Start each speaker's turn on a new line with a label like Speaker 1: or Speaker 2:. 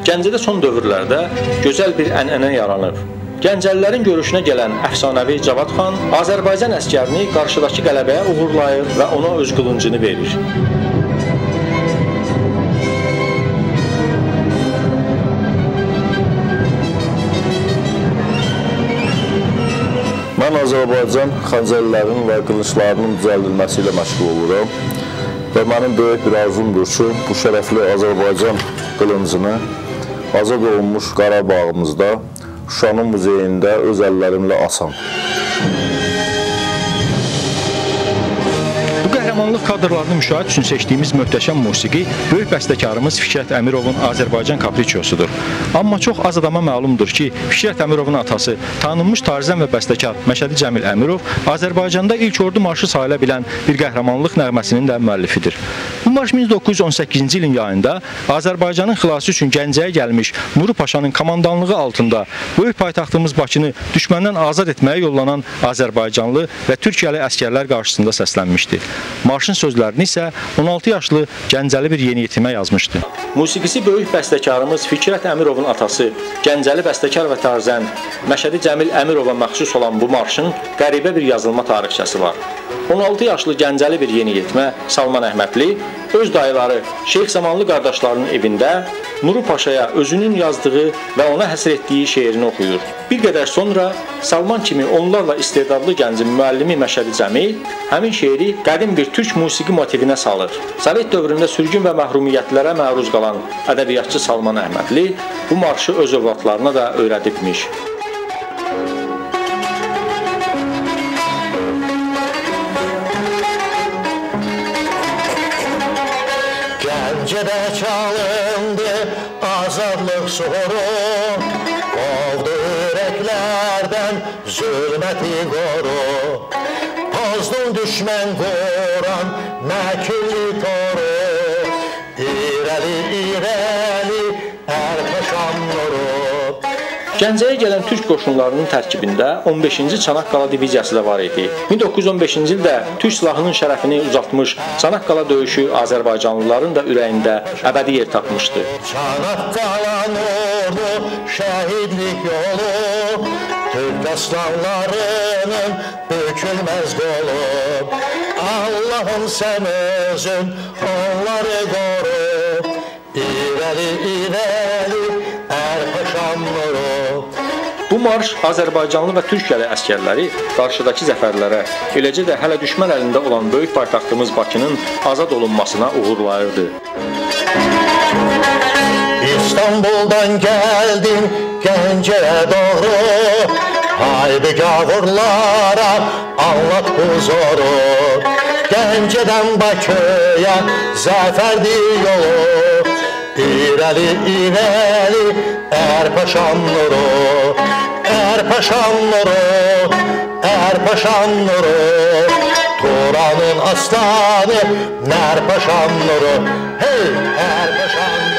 Speaker 1: Gəncədə son dövrlərdə gözəl bir ənənə yaranıb. Gəncəlilərin görüşünə gələn əfsanəvi Cavad xan Azərbaycan əskərini qarşıdakı qələbəyə uğurlayır və ona öz qılıncını verir.
Speaker 2: Mən Azərbaycan xəncərlərinin və qılınclarının düzəldilməsi ilə məşğul oluram və mənim böyük bir arzumdur ki, bu şərəfli Azərbaycan qılıncını azad olunmuş Qarabağımızda Şuşanın muzeyində öz əllərimlə asam.
Speaker 1: Qəhrəmanlıq kadrlarını müşahidə üçün seçdiyimiz möhtəşəm musiqi böyük bəstəkarımız Fikrət Əmirovun Azərbaycan kapriçosudur. Amma çox az adama məlumdur ki, Fikrət Əmirovun atası, tanınmış tarzən və bəstəkar Məşədi Cəmil Əmirov Azərbaycanda ilk ordu marşı sayıla bilən bir qəhrəmanlıq nəğməsinin də müəllifidir. Bu marş 1918-ci ilin yayında Azərbaycanın xilası üçün Gəncəyə gəlmiş Nuru Paşanın komandanlığı altında böyük paytaxtımız Bakını düşməndən azad etməyə yollanan Azərbaycanlı və Türkiyəli əskərlər qarşısında səslənmişdi. Marşın sözlərini isə 16 yaşlı Gəncəli bir yeniyetmə yazmışdı. Musiqisi böyük bəstəkarımız Fikrət Əmirovun atası, Gəncəli bəstəkar və tarzən Məşədi Cəmil Əmirova məxsus olan bu marşın qəribə bir yazılma tarixçəsi var. 16 yaşlı Gəncəli bir yeniyetmə Salman Əhmədli öz dayıları Şeyx Zamanlı qardaşlarının evində Nuru Paşaya özünün yazdığı və ona həsr etdiyi şeirini oxuyur. Bir qədər sonra Salman kimi onlarla istedadlı gəncin müəllimi Məşədi Cəmil həmin şeiri qədim bir türk musiqi motivinə salır. Sovet dövründə sürgün və məhrumiyyətlərə məruz qalan ədəbiyyatçı Salman Əhmədli bu marşı öz övladlarına da öyrədibmiş.
Speaker 3: azatlık şuuru Kovdu yüreklerden zulmeti koru. Bozdun düşmen koran mekülli toru İreli ireli
Speaker 1: Gəncəyə gələn türk qoşunlarının tərkibində 15-ci Çanaqqala diviziyası da var idi. 1915-ci ildə türk silahının şərəfini uzatmış Çanaqqala döyüşü Azərbaycanlıların da ürəyində əbədi yer tapmışdı.
Speaker 3: Çanaqqalan ordu şəhidlik yolu Türk aslanlarının bükülməz qolu Allahım sən özün onları qoru İrəli, irəli,
Speaker 1: marş Azərbaycanlı və Türkiyəli əskərləri qarşıdakı zəfərlərə, eləcə də hələ düşmən əlində olan böyük paytaxtımız Bakının azad olunmasına uğurlayırdı.
Speaker 3: İstanbuldan gəldim Gəncəyə doğru Haydi gavurlara anlat huzoru Gəncədən Bakıya zəfərdir yolu İrəli, irəli, ərpaşam nuru Ərpaşam nuru, ərpaşam nuru Turanın aslanı, nərpaşam nuru Hey, ərpaşam